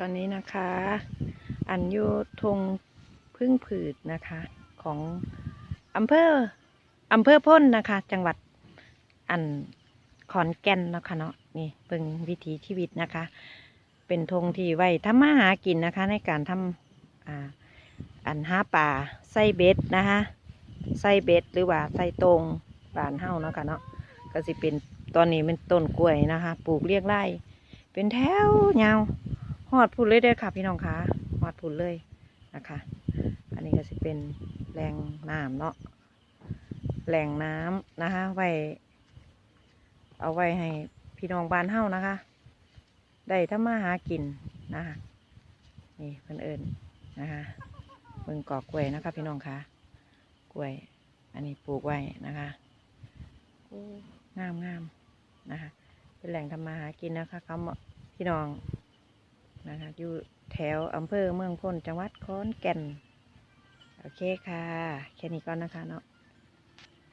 ตอนนี้นะคะ อันอยูทงพึ่งผืดนะคะ ของอำเภออำเภอพ้นนะคะ จังหวัดอันขอนแก่นนะคะเนาะนี่เบิ่งวิถีชีวิตนะคะ เป็นธงที่ไว้ทำมาหากินนะคะ ในการทำอ่าอันหาป่าใส่เบ็ดนะคะใส่เบ็ดหรือว่าใส่ตรงบานเฮ้าเนาะค่ะเนาะก็สิเป็นตอนนี้เป็นต้นกล้วยนะคะ ปลูกเรียงไร่เป็นแถวยาว อดผุนเลยเด้อค่ะ พี่น้องคะหอดผุนเลยนะคะ อันนี้ก็จะเป็นแรงน้ำเนาะแหล่งน้ำนะคะ ไว้ เอาไว้ให้พี่น้องบ้านเฮานะคะ ได้ถ้ามาหากินนะคะนี่เพิ่นเอิญนะคะเบิ่งกอกกล้วยนะคะ พี่น้องคะกล้วย อันนี้ปลูกไว้นะคะงามงามนะคะ เป็นแหล่งทำมาหากินนะคะคำพี่น้อง นะคะอยู่แถวอำเภอเมืองพ้นจังหวัดขอนแก่น โอเคค่ะ แค่นี้ก่อนนะคะเนาะ